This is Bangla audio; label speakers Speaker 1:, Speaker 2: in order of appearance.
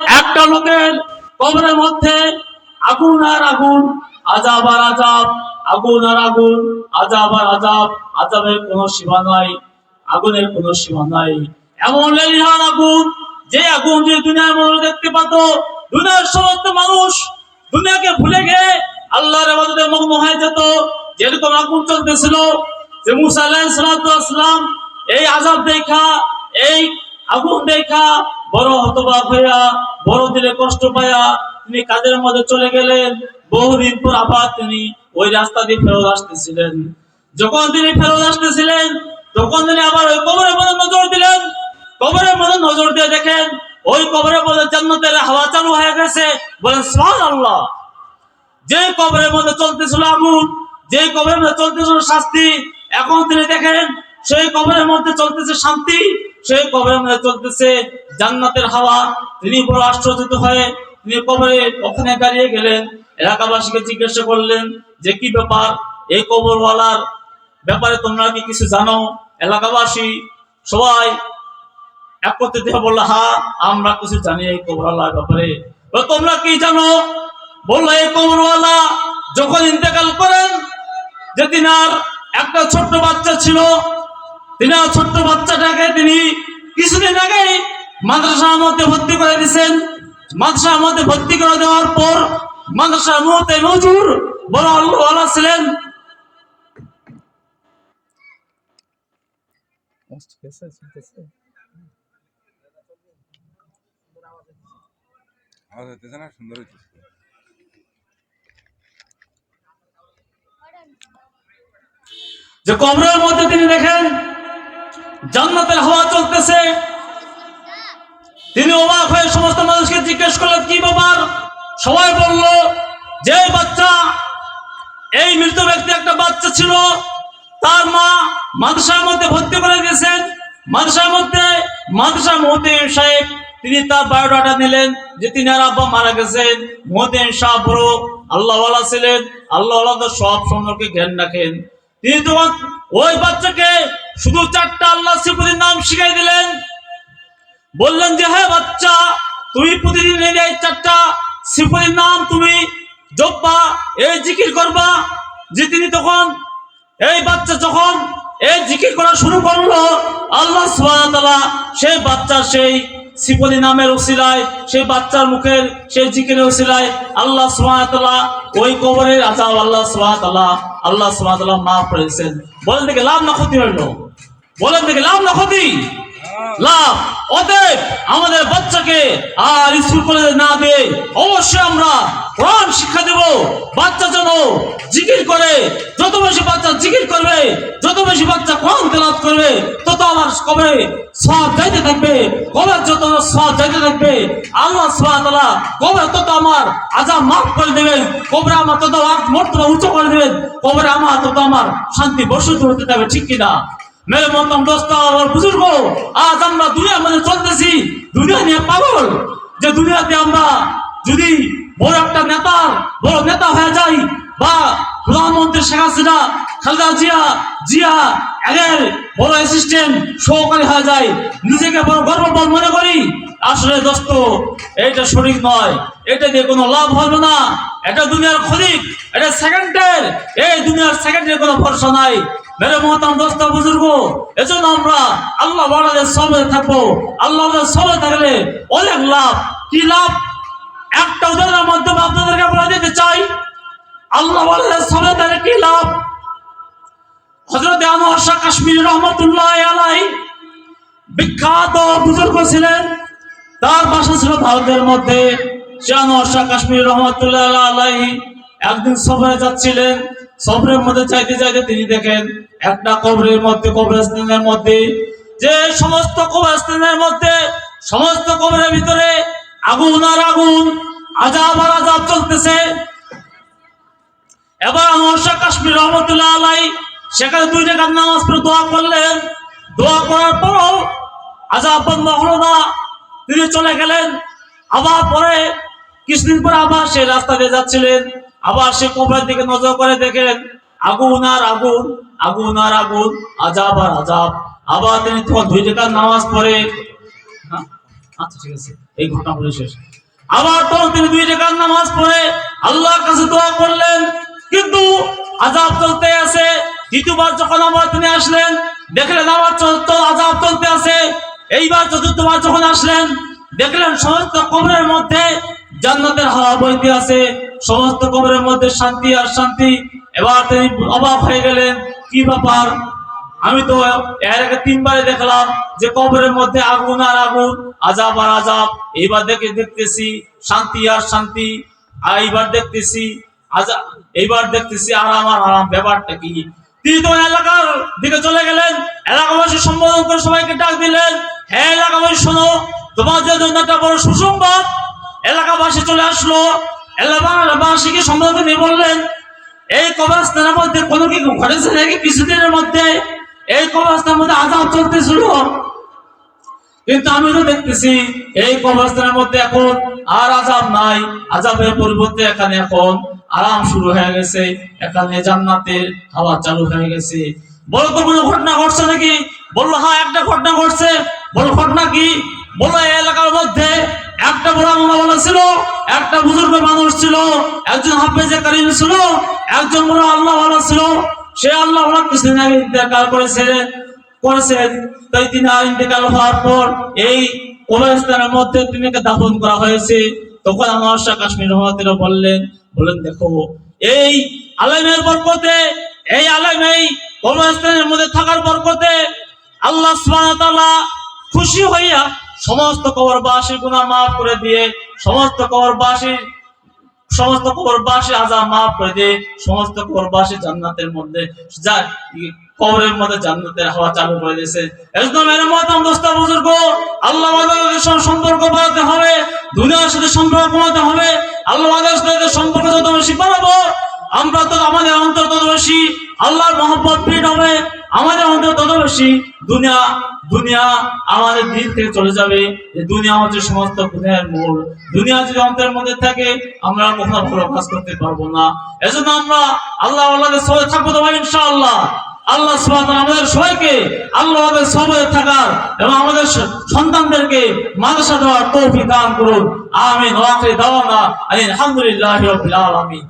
Speaker 1: একটা লোকের কবরের মধ্যে আগুন আর আগুন, আজাব আর আজাব, আগুন আর আগুন, আজাব আর আজাব, আজাবের কোনো সীমা নাই, আগুনের কোনো সীমা নাই। এমন লেলিহান আগুন, যে আগুন যে দুনিয়ার মানুষ দেখতে পেত, দুনিয়ার সমস্ত মানুষ দুনিয়াকে ভুলে গিয়ে আল্লাহর আমাদের মগ্ন হয়ে যেত। যেরকম আগুন চলতেছিল যে মুসা আলাইহিসসালাম এই আজাব দেখা, এই আগুন দেখা, বড় হতবাক হইয়া, বড় দিলে কষ্ট পাইয়া তিনি কাজের মধ্যে চলে গেলেন। বহুদিন পর আবার তিনি ওই রাস্তা দিয়ে ফেরত আসতেছিলেন। যখন তিনি ফেরত আসতেছিলেন, তখন তিনি আবার ওই কবরের মধ্যে নজর দিলেন। কবরের মধ্যে নজর দিয়ে দেখেন, ওই কবরের মধ্যে জান্নাতের হাওয়া চালু হয়ে গেছে। বলেন, সুবহানাল্লাহ। যে কবরের মধ্যে চলতেছিল আগুন, যে কবরের মধ্যে চলতেছিল শাস্তি, এখন তিনি দেখেন, সেই কবরের মধ্যে চলতেছে শান্তি। সেই কবরের মধ্যে চলতেছে, জান্নাতের হাওয়া। তিনি বড় আশ্চর্যিত হয়ে তিনি কবরে ওখানে দাঁড়িয়ে গেলেন। এলাকাবাসীকে জিজ্ঞাসা করলেন, যে কি ব্যাপার? এই কবরওয়ালার ব্যাপারে তোমরা কি কিছু জানো? এলাকাবাসী সবাই একত্রিত হয়ে বলল হা আমরা কিছু জানি এই কবরওয়ালার ব্যাপারে। তোমরা কি জানো? বলল, এই কবরওয়ালা যখন ইন্তেকাল করেন, যেদিন আর একটা ছোট্ট বাচ্চা ছিল তিনার ছোট্ট বাচ্চাটাকে তিনি কিছুদিন আগে মাদ্রাসার মধ্যে ভর্তি করে দিয়েছেন। মাদ্রাসার মধ্যে ভর্তি করে দেওয়ার পর মাদ্রাসার মুহূর্তে মজুর বড় আল্লাহ ছিলেন।
Speaker 2: আওয়াজ হইতেছে না সুন্দর
Speaker 1: যে কবরের মধ্যে তিনি দেখেন জান্নাতের হাওয়া চলতেছে। তিনি অবাক হয়ে সমস্ত মানুষকে জিজ্ঞেস করলেন, কি ব্যাপার? সবাই বলল, যে বাচ্চা, এই মৃত ব্যক্তি একটা বাচ্চা ছিল। তার মা মাদ্রাসার মধ্যে ভর্তি করে দিয়েছেন। মাদ্রাসার মধ্যে মাদ্রাসা মহতিন সাহেব, তিনি তার বায়োডাটা নিলেন যে তিনি আর আব্বা মারা গেছেন। মহতিন সাহ বড় আল্লাহওয়ালা ছিলেন। আল্লাহ সব সম্পর্কে জ্ঞান রাখেন তিনি তখন ওই বাচ্চাকে শুধু চারটা আল্লাহ সিপুরের নাম শিখাই দিলেন। বললেন যে হ্যাঁ বাচ্চা, তুমি প্রতিদিন এই চারটা সিফরের নাম তুমি জপবা, এই জিকির করবা। যে তিনি তখন, এই বাচ্চা যখন এই জিকির করা শুরু করল, আল্লাহ তাআলা সেই বাচ্চার সেই সিফলি নামের ওসিলায়, সেই বাচ্চার মুখের সেই জিকিরের ওসিলায় আল্লাহ ওয়া ওই কবরের আযাব আল্লাহ ওয়া আল্লাহ তাআলা মাফ করেছেন বলেন দেখে লাভ না, ক্ষতি হইল বলেন দেখে লাভ না ক্ষতি? লাভ। অতএব আমাদের বাচ্চাকে আর স্কুল কলেজে না দিয়ে অবশ্যই আমরা কোরআন শিক্ষা দেব। বাচ্চা যেন জিকির করে। যত বেশি বাচ্চা জিকির করবে, যত বেশি বাচ্চা কোরআন তেলাত করবে, তত আমার কবে সব যাইতে থাকবে, কবে যত সব যাইতে থাকবে, আল্লাহ ওয়া কবে তত আমার আজাব মাফ করে দেবেন, কবরে আমার তত মর্তবা উঁচু করে দেবেন, কবরে আমার তত আমার শান্তি বর্ষিত হতে থাকবে, ঠিক কিনা? মেরে মন্তম দোস্ত আমার বুজুর্গ আজ আমরা দুনিয়ার মধ্যে চলতেছি। দুনিয়া নিয়ে পাগল। যে দুনিয়াতে আমরা যদি বড় একটা নেতার বড় নেতা হয়ে যাই, বা প্রধানমন্ত্রী শেখ হাসিনা, খালেদা জিয়া জিয়া, এদের বড় অ্যাসিস্ট্যান্ট সহকারী হয়ে যায় নিজেকে বড় গর্ববোধ মনে করি। আসলে দোস্ত, এটা সঠিক নয়। এটা দিয়ে কোনো লাভ হবে না। এটা দুনিয়ার খরিক এটা সেকেন্ডের এই দুনিয়ার সেকেন্ডের কোনো ভরসা নাই। মেরে মহতাম দোস্ত বুজুর্গ, এজন্য আমরা আল্লাহ বড়দের সবে থাকব। আল্লাহ সবে থাকলে অনেক লাভ। কি লাভ? একটা উদাহরণের মাধ্যমে আপনাদেরকে বলে দিতে চাই, আল্লাহ বড়দের সবে থাকলে কি লাভ? হজরত আনোয়ার শাহ কাশ্মীর রহমতুল্লাহ আলাই বিখ্যাত বুজুর্গ ছিলেন। তার বাসা ছিল ভারতের মধ্যে। সে আনোয়ার কাশ্মীর রহমতুল্লাহ আলাই একদিন সফরে যাচ্ছিলেন। সফরের মধ্যে চাইতে চাইতে তিনি দেখেন, একটা কবরের মধ্যে, কবরস্থানের মধ্যে, যে সমস্ত কবরস্থানের মধ্যে, সমস্ত কবরের ভিতরে আগুন আর আগুন, আজাব আর আজাব চলতেছে। এবার শাহ কাশ্মীর রহমতুল্লাহ আলাই সেখানে দুই রেখার নামাজ পড়ে দোয়া করলেন। দোয়া করার পরও আজাব বন্ধ হলো না। তিনি চলে গেলেন। আবার পরে কিছুদিন পরে আবার সেই রাস্তা দিয়ে যাচ্ছিলেন। আবার সে কবরের দিকে নজর করে দেখেন আগুন আর আগুন আগুন আর আগুন, আজাব আর আজাব। আবার তিনি দুই রেখার নামাজ পড়ে। আচ্ছা ঠিক আছে, এই ঘটনা বলে শেষ। আবার তখন তিনি দুই রেখার নামাজ পড়ে, আল্লাহর কাছে দোয়া করলেন, কিন্তু আজাব চলতে আছে। দ্বিতীয়বার যখন আবার তিনি আসলেন, দেখলেন আবার চলতো আজাব চলতে আছে। এইবার চতুর্থবার যখন আসলেন, দেখলেন সমস্ত কবরের মধ্যে জান্নাতের হাওয়া বইতে আছে। সমস্ত কবরের মধ্যে শান্তি আর শান্তি। এবার তিনি অবাক হয়ে গেলেন, কি ব্যাপার? আমি তো এর আগে তিনবারে দেখলাম যে কবরের মধ্যে আগুন আর আগুন, আজাব আর আজাব। এইবার দেখে দেখতেছি শান্তি আর শান্তি। আর এইবার দেখতেছি এইবার দেখতেছি আরাম আর আরাম। ব্যাপারটা কি? তিনি তো এলাকার দিকে চলে গেলেন, এলাকাবাসী সম্বোধন করে সবাইকে ডাক দিলেন হ্যাঁ এলাকাবাসী, শোনো তোমাদের জন্য একটা বড় সুসংবাদ। এলাকাবাসী চলে আসলো। এলাকাবাসীকে সম্বোধন নিয়ে বললেন, এই কবরস্থানের মধ্যে কোনো কি ঘটেছে নাকি? কিছুদিনের মধ্যে এই কবরস্থানের মধ্যে আজাব চলতেছিল কিন্তু আমি তো দেখতেছি, এই কবরস্থানের মধ্যে এখন আর আজাব নাই। আজাবের পরিবর্তে এখানে এখন আরাম শুরু হয়ে গেছে। এখানে জান্নাতের হাওয়া চালু হয়ে গেছে। বলো তো কোনো ঘটনা ঘটছে নাকি? বলল হ্যাঁ একটা ঘটনা ঘটছে। বলো ঘটনা কি? এই এলাকার মধ্যে একটা বড় আল্লাহ ছিল, একটা বুজুর্গ মানুষ ছিল, একজন হাফেজে কারিম ছিল, একজন বড় আল্লাহ ছিল। সে আল্লাহ কিছুদিন আগে ইন্তেকাল করেছে করেছেন তাই তিনি ইন্তেকাল হওয়ার পর এই কবরস্থানের মধ্যে তিনিকে দাফন করা হয়েছে। তখন আমার শাহ কাশ্মীর রহমাতিরা বললেন বলেন দেখো, এই আলেমের বরকতে, এই আলেম এই কবরস্থানের মধ্যে থাকার বরকতে আল্লাহ সুবহানাহু ওয়া তাআলা খুশি হইয়া সমস্ত কবরবাসীর গুনাহ মাফ করে দিয়ে, সমস্ত কবরবাসীর, সমস্ত কবরবাসী আজাব মাফ করে দিয়ে, সমস্ত কবরবাসী জান্নাতের মধ্যে, যা কবরের মধ্যে জান্নাতের হাওয়া চালু করে দিয়েছে। আল্লাহ সম্পর্ক বাড়াতে হবে, দুনিয়ার সাথে সম্পর্ক কমাতে হবে, আল্লাহ সাথে সম্পর্ক যত বেশি বাড়াবো, আমরা তো আমাদের অন্তর তত বেশি আল্লাহর মহব্বত হবে। আমাদের অন্তর তত বেশি দুনিয়া দুনিয়া আমাদের দিল থেকে চলে যাবে। দুনিয়া হচ্ছে সমস্ত গুণের মূল। দুনিয়া যদি অন্তরের মধ্যে থাকে, আমরা কখনো ভালো কাজ করতে পারব না। এজন্য আমরা আল্লাহ আল্লাহকে সবাই থাকব তো ইনশাআল্লাহ। আল্লাহ আমাদের সবাইকে আল্লাহ আমাদের সবাই থাকার এবং আমাদের সন্তানদেরকে মাদ্রাসা দেওয়ার তৌফিক দান করুন। আমিন। আখির দাওয়ানা আলহামদুলিল্লাহি আলামিন।